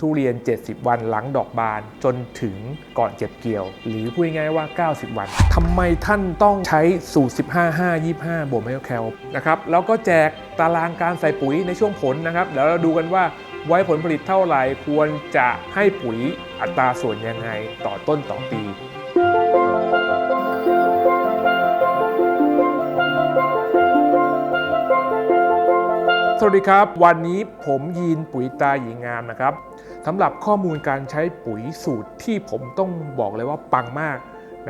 ทุเรียน 70 วันหลังดอกบานจนถึงก่อนเก็บเกี่ยว หรือพูดง่ายๆว่า 90 วันทำไมท่านต้องใช้สูตร 15 5 25 บวกไมโครแคลนะครับแล้วก็แจกตารางการใส่ปุ๋ยในช่วงผลนะครับเดี๋ยวเราดูกันว่าไว้ผลผลิตเท่าไหร่ควรจะให้ปุ๋ยอัตราส่วนยังไงต่อต้นต่อปี สวัสดีครับ วันนี้ผมยีนปุ๋ยตาหญิงงามนะครับสำหรับข้อมูลการใช้ปุ๋ยสูตรที่ผมต้องบอกเลยว่าปังมาก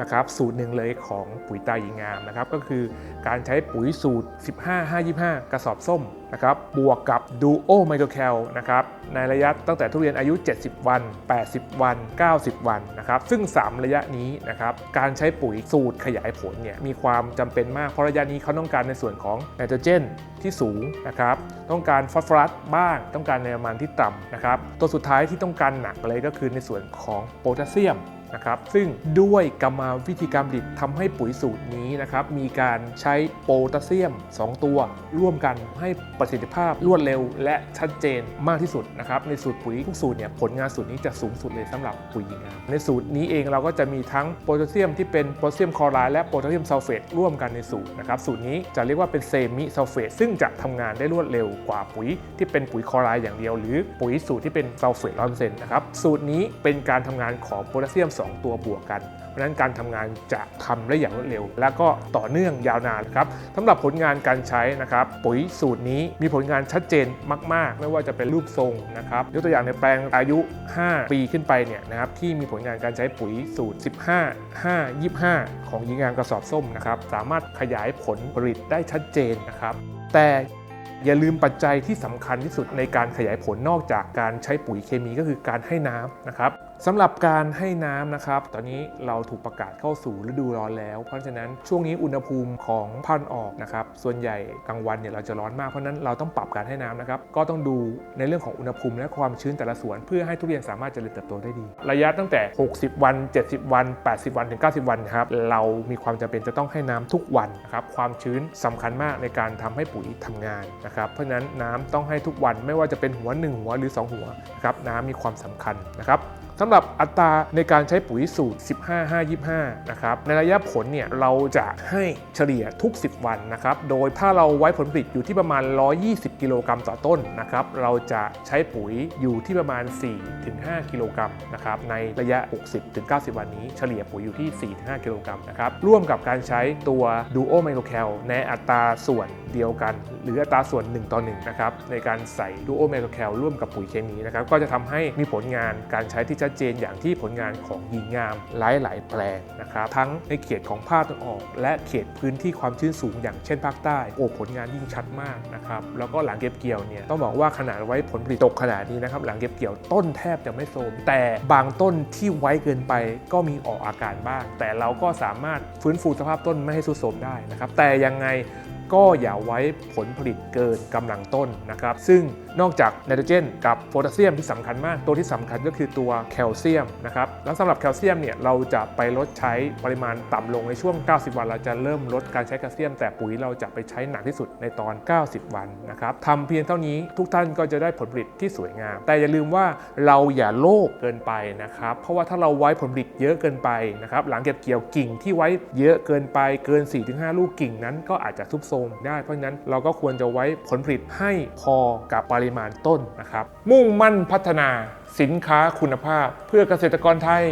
นะครับสูตรหนึ่งเลยของปุ๋ยตาหญิงงามนะครับก็คือการใช้ปุ๋ยสูตร 15 5 25 กระสอบส้มนะครับบวกกับดูโอไมโครแคลนะครับในระยะตั้งแต่ทุเรียนอายุ 70 วัน 80 วัน 90 วันนะครับซึ่ง 3 ระยะนี้นะครับการใช้ปุ๋ยสูตรขยายผลเนี่ยมีความจำเป็นมากเพราะระยะนี้เขาต้องการในส่วนของไนโตรเจนที่สูงนะครับต้องการฟอสฟอรัสบ้าง ต้องการในประมาณที่ต่ำนะครับตัวสุดท้ายที่ต้องการหนักเลยก็คือในส่วนของโพแทสเซียม นะครับซึ่งด้วยกรรมวิธีการผลิตทำให้ปุ๋ยสูตรนี้นะครับมีการใช้โพแทสเซียม 2 ตัว ร่วมกันให้ประสิทธิภาพรวดเร็ว และชัดเจนมากที่สุดนะครับในสูตรปุ๋ยทุกสูตรเนี่ยผลงานสูตรนี้จะสูงสุดเลยสำหรับปุ๋ยงามในสูตรนี้เองเราก็จะมีทั้งโพแทสเซียมที่เป็นโพแทสเซียมคลอไรด์และโพแทสเซียมซัลเฟตร่วมกันในสูตรนะครับสูตรนี้จะเรียกว่าเป็นเซมิซัลเฟตซึ่งจะทำงานได้รวดเร็วกว่าปุ๋ยที่เป็นปุ๋ยคลอไรด์อย่างเดียว หรือปุ๋ยสูตรที่เป็นซัลเฟตร้อยเปอร์เซ็นต์นะครับสูตรนี้เป็นการทำงานของโพแทสเซียม2ตัวบวกกัน เพราะฉะนั้นการทำงานจะทำได้อย่างรวดเร็ว และก็ต่อเนื่องยาวนานครับสำหรับผลงานการใช้นะครับปุ๋ยสูตรนี้มีผลงานชัดเจนมาก ๆ ไม่ว่าจะเป็นรูปทรงนะครับยกตัวอย่างในแปลงอายุ 5 ปีขึ้นไปเนี่ยนะครับที่มีผลงานการใช้ปุ๋ยสูตร 15 5 25 ของยิงงานกระสอบส้มนะครับสามารถขยายผลผลิตได้ชัดเจนนะครับแต่ อย่าลืมปัจจัยที่สำคัญที่สุดในการขยายผลนอกจากการใช้ปุ๋ยเคมีก็คือการให้น้ำนะครับสำหรับการให้น้ำนะครับ ตอนนี้เราถูกประกาศเข้าสู่ฤดูร้อนแล้ว เพราะฉะนั้นช่วงนี้อุณหภูมิของพันธุ์ออกนะครับ ส่วนใหญ่กลางวันเนี่ยเราจะร้อนมาก เพราะฉะนั้นเราต้องปรับการให้น้ำนะครับ ก็ต้องดูในเรื่องของอุณหภูมิและความชื้นแต่ละส่วน เพื่อให้ทุเรียนสามารถเจริญเติบโตได้ดี ระยะตั้งแต่ 60 วัน 70 วัน 80 วันถึง 90 วันครับ เรามีความจำเป็นจะต้องให้น้ำทุกวันนะครับ ความชื้นสำคัญมากในการทำให้ปุ๋ยทำงานนะครับเพราะฉะนั้นน้ำต้องให้ทุกวันไม่ว่าจะเป็นหัว 1 หัวหรือ 2 หัวนะครับน้ำมีความสำคัญนะครับสำหรับอัตราในการใช้ปุ๋ยสูตร 15 5 25 นะครับในระยะผลเนี่ยเราจะให้เฉลี่ยทุก 10 วันนะครับโดยถ้าเราไว้ผลผลิตอยู่ที่ประมาณ 120 กิโลกรัมต่อต้นนะครับเราจะใช้ปุ๋ยอยู่ที่ประมาณ 4-5 กิโลกรัมนะครับในระยะ 60-90 วันนี้เฉลี่ยปุ๋ยอยู่ที่ 4-5 กิโลกรัมนะครับร่วมกับการใช้ตัว Duo m i c r o c a l ในอัตราส่วน เดียวกัน หรืออัตราส่วน 1 ต่อ1นะครับในการใส่ Duo m i c r o c a l ร่วมกับปุ๋ยเคมีนะครับก็จะทำให้มีผลงานการใช้ที่ชัดเจนอย่างที่ผลงานของหญิงงามหลายหลายๆ แปลงนะครับทั้งในเขตของภาคตะวันออก และเขตพื้นที่ความชื้นสูงอย่างเช่นภาคใต้โอ้ผลงานยิ่งชัดมากนะครับแล้วก็หลังเก็บเกี่ยวเนี่ยต้องบอกว่าขนาดไว้ผลผลิตตกขนาดนี้นะครับหลังเก็บเกี่ยวต้นแทบจะไม่โทรมแต่บางต้นที่ไว้เกินไปก็มีออกอาการบ้าง แต่เราก็สามารถฟื้นฟูสภาพต้นไม่ให้ทรุดโทรมได้นะครับแต่ยังไง ก็อย่าไว้ผลผลิตเกินกำลังต้นนะครับ ซึ่งนอกจากไนโตรเจน กับโพแทสเซียมที่สำคัญมาก ตัวที่สำคัญก็คือตัวแคลเซียมนะครับ แล้วสำหรับแคลเซียมเนี่ยเราจะไปลดใช้ปริมาณต่ำลงในช่วง 90 วันเราจะเริ่มลดการใช้แคลเซียม แต่ปุ๋ยเราจะไปใช้หนักที่สุดในตอน 90 วันนะครับทำเพียงเท่านี้ทุกท่านก็จะได้ผลผลิตที่สวยงาม แต่อย่าลืมว่าเราอย่าโลภเกินไปนะครับ เพราะว่าถ้าเราไว้ผลผลิตเยอะเกินไปนะครับ หลังเก็บเกี่ยวกิ่งที่ไว้เยอะเกินไปเกิน 4-5 ลูกกิ่งนั้นก็อาจจะทุบโทรมได้เพราะฉะนั้นเราก็ควรจะไว้ผลผลิตให้พอกับปริมาณต้นนะครับ มุ่งมั่นพัฒนาสินค้าคุณภาพเพื่อเกษตรกรไทย